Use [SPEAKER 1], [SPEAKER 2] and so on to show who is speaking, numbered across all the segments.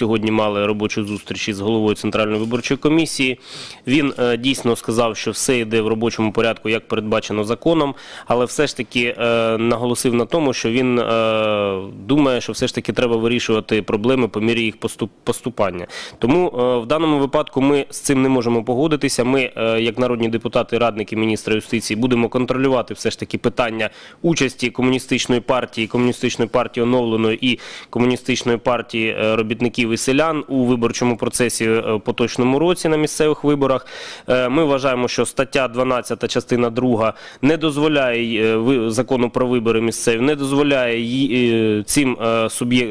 [SPEAKER 1] Сьогодні мали робочу зустріч із головою Центральної виборчої комісії. Він е, дійсно сказав, що все йде в робочому порядку, як передбачено законом, але все ж таки е, наголосив на тому, що він е, думає, що все ж таки треба вирішувати проблеми по мірі їх поступ- поступання. Тому в даному випадку ми з цим не можемо погодитися. Ми, як народні депутати, радники міністра юстиції, будемо контролювати все ж таки питання участі комуністичної партії, комуністичної партії оновленої і комуністичної партії робітників і селян у виборчому процесі е, поточному році на місцевих виборах. Е, Ми вважаємо, що стаття 12, частина 2 не дозволяє е, закону про вибори місцеві, не дозволяє цим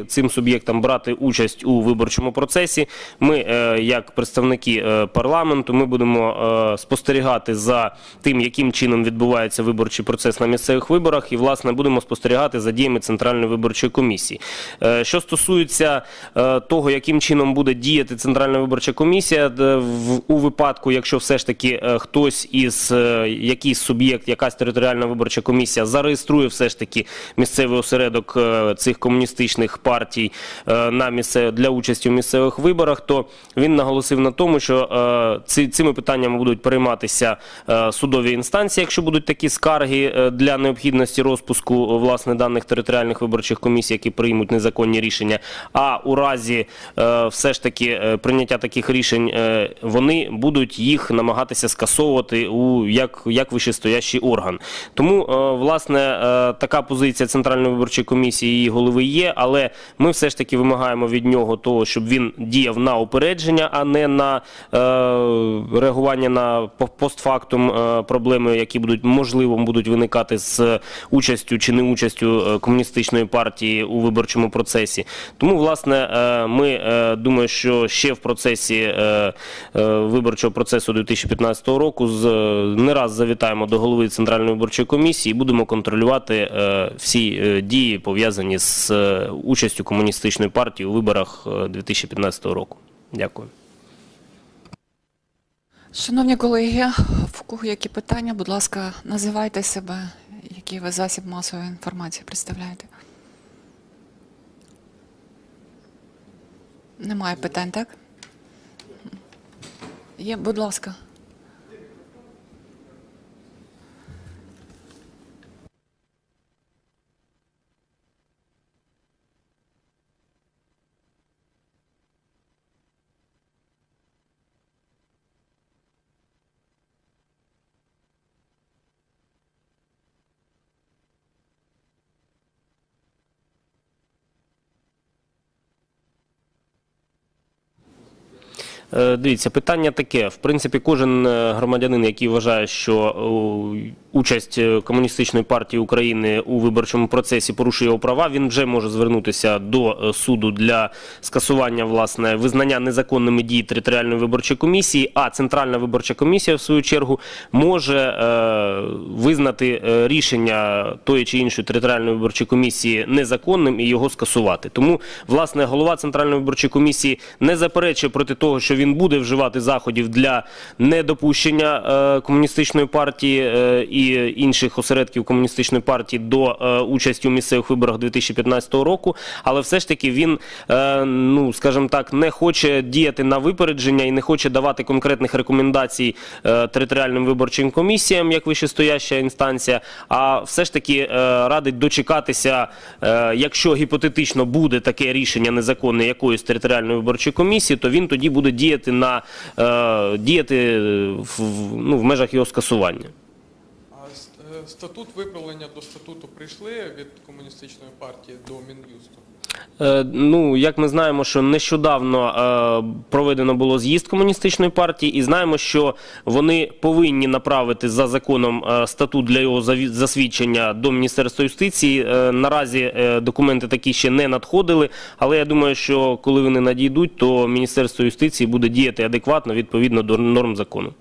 [SPEAKER 1] цим суб'єктам брати участь у виборчому процесі. Ми, як представники парламенту, ми будемо спостерігати за тим, яким чином відбувається виборчий процес на місцевих виборах, і власне будемо спостерігати за діями Центральної виборчої комісії. Що стосується е, того, яким чином буде діяти Центральна виборча комісія, в- у випадку, якщо все ж таки е, хтось із е, якийсь суб'єкт, якась територіальна виборча комісія зареєструє все ж таки місцевий осередок е, цих комуністичних партій е, на місце для участі у місцевих виборах, то він наголосив на тому, що е, ці, цими питаннями будуть перейматися е, судові інстанції, якщо будуть такі скарги е, для необхідності розпуску е, власне даних територіальних виборчих комісій, які приймуть незаконні рішення. А у разі е, все ж таки е, прийняття таких рішень е, вони будуть їх намагатися скасовувати у як, як вищестоящий орган. Тому е, власне е, така позиція Центральної виборчої комісії її голови є, але ми все ж таки вимагаємо від нього того, щоб він діяв на упередження, а не на е, реагування на постфактум е, проблеми, які будуть можливо будуть виникати з участю чи неучастю е, комуністичної партії у виборчому процесі. Тому, власне, е, ми е, думаю, що ще в процесі е, е, виборчого процесу 2015 року не раз завітаємо до голови Центральної виборчої комісії і будемо контролювати всі дії пов'язані з участю комуністичної партії у виборах е, 2015 року. Дякую.
[SPEAKER 2] Шановні колеги, в кого які питання, будь ласка, називайте себе, який ви засіб масової інформації представляєте. Немає питань, так? Є, будь ласка.
[SPEAKER 1] Дивіться, питання таке. В принципі, кожен е, громадянин, який вважає, що е, участь е, комуністичної партії України у виборчому процесі порушує його права, він вже може звернутися до е, суду для скасування власне визнання незаконними дій територіальної виборчої комісії. А Центральна виборча комісія, в свою чергу, може е, визнати е, рішення тої чи іншої територіальної виборчої комісії незаконним і його скасувати. Тому, власне, голова Центральної виборчої комісії не заперечує проти того, що він буде вживати заходів для недопущення е, комуністичної партії е, і інших осередків комуністичної партії до е, участі у місцевих виборах 2015 року. Але все ж таки він, ну скажімо так, не хоче діяти на випередження і не хоче давати конкретних рекомендацій територіальним виборчим комісіям, як вищестояща інстанція, а все ж таки радить дочекатися, якщо гіпотетично буде таке рішення незаконне якоїсь територіальної виборчої комісії, то він тоді буде діяти на е, діяти в- ну, в межах його скасування.
[SPEAKER 3] Статут виправлення до статуту прийшли від комуністичної партії до Мін'юсту?
[SPEAKER 1] Е, Ну, як ми знаємо, що нещодавно е, проведено було з'їзд комуністичної партії, і знаємо, що вони повинні направити за законом е, статут для його засвідчення до Міністерства юстиції. Наразі документи такі ще не надходили, але я думаю, що коли вони надійдуть, то Міністерство юстиції буде діяти адекватно відповідно до норм закону.